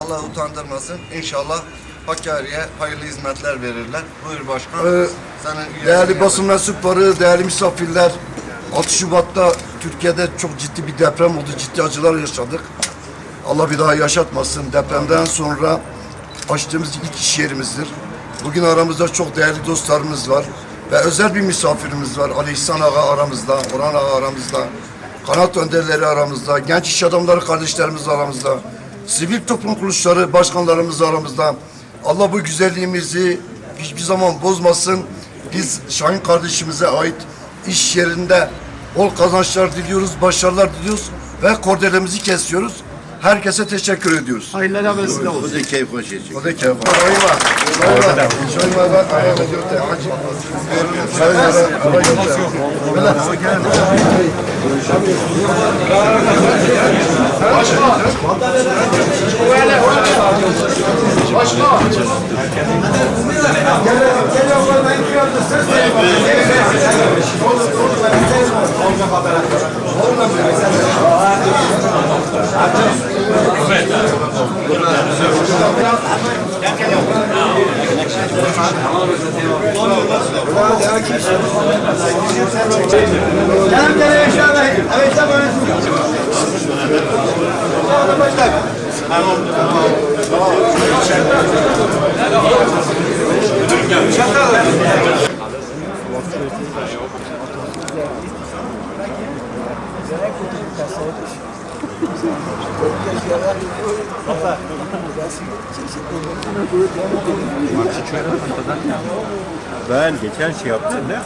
Allah utandırmasın. İnşallah Hakkari'ye hayırlı hizmetler verirler. Buyur başkan. Ee, Senin Değerli basın mensupları, değerli misafirler, 6 Şubat'ta Türkiye'de çok ciddi bir deprem oldu, ciddi acılar yaşadık. Allah bir daha yaşatmasın. Depremden sonra açtığımız ilk iş yerimizdir. Bugün aramızda çok değerli dostlarımız var ve özel bir misafirimiz var. Ali İhsan Ağa aramızda, Orhan Ağa aramızda, kanat önderleri aramızda, genç iş adamları kardeşlerimiz aramızda, sivil toplum kuruluşları başkanlarımız aramızda. Allah bu güzelliğimizi hiçbir zaman bozmasın. Biz Şahin kardeşimize ait iş yerinde bol kazançlar diliyoruz, başarılar diliyoruz ve kordelemizi kesiyoruz. Herkese teşekkür ediyoruz. Hayırlara vesile olsun. Bu da keyif hoş geçecek. O da keyif. Şayma. Şayma. Şayma da ayağa götür. Hacı. Şayma da ayağa götür. Böyle. Canım gene inşallah. Evet tamam. Ben geçen şey yaptım ne?